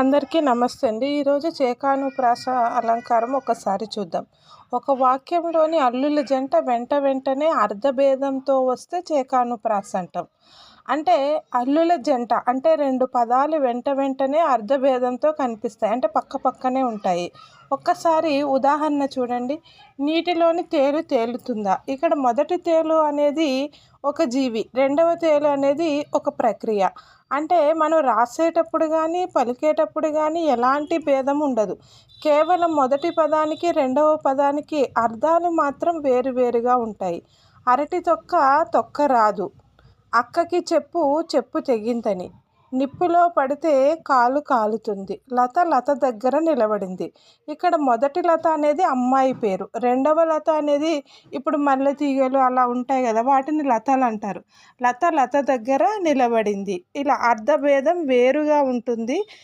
అందరికీ నమస్తే అండి. ఈరోజు చేకానుప్రాస అలంకారం ఒకసారి చూద్దాం. ఒక వాక్యంలోని అల్లుల జంట వెంట వెంటనే అర్ధభేదంతో వస్తే చేకానుప్రాస అంటాం. అంటే అల్లుల జంట అంటే రెండు పదాలు వెంట వెంటనే అర్ధభేదంతో కనిపిస్తాయి. అంటే పక్క పక్కనే ఉంటాయి. ఒక్కసారి ఉదాహరణ చూడండి. నీటిలోని తేలు తేలుతుందా? ఇక్కడ మొదటి తేలు అనేది ఒక జీవి రెండవ తేలు అనేది ఒక ప్రక్రియ. అంటే మనం రాసేటప్పుడు కానీ పలికేటప్పుడు కానీ ఎలాంటి భేదం ఉండదు. కేవలం మొదటి పదానికి రెండవ పదానికి అర్థాలు మాత్రం వేరువేరుగా ఉంటాయి. అరటి తొక్క తొక్క రాదు. అక్కకి చెప్పు చెప్పు తెగింతని నిప్పులో పడితే కాలు కాలుతుంది. లత లత దగ్గర నిలబడింది. ఇక్కడ మొదటి లత అనేది అమ్మాయి పేరు. రెండవ లత అనేది ఇప్పుడు మల్లె తీగలు అలా ఉంటాయి కదా వాటిని లతలు అంటారు. లత లత దగ్గర నిలబడింది. ఇలా అర్ధభేదం వేరుగా ఉంటుంది.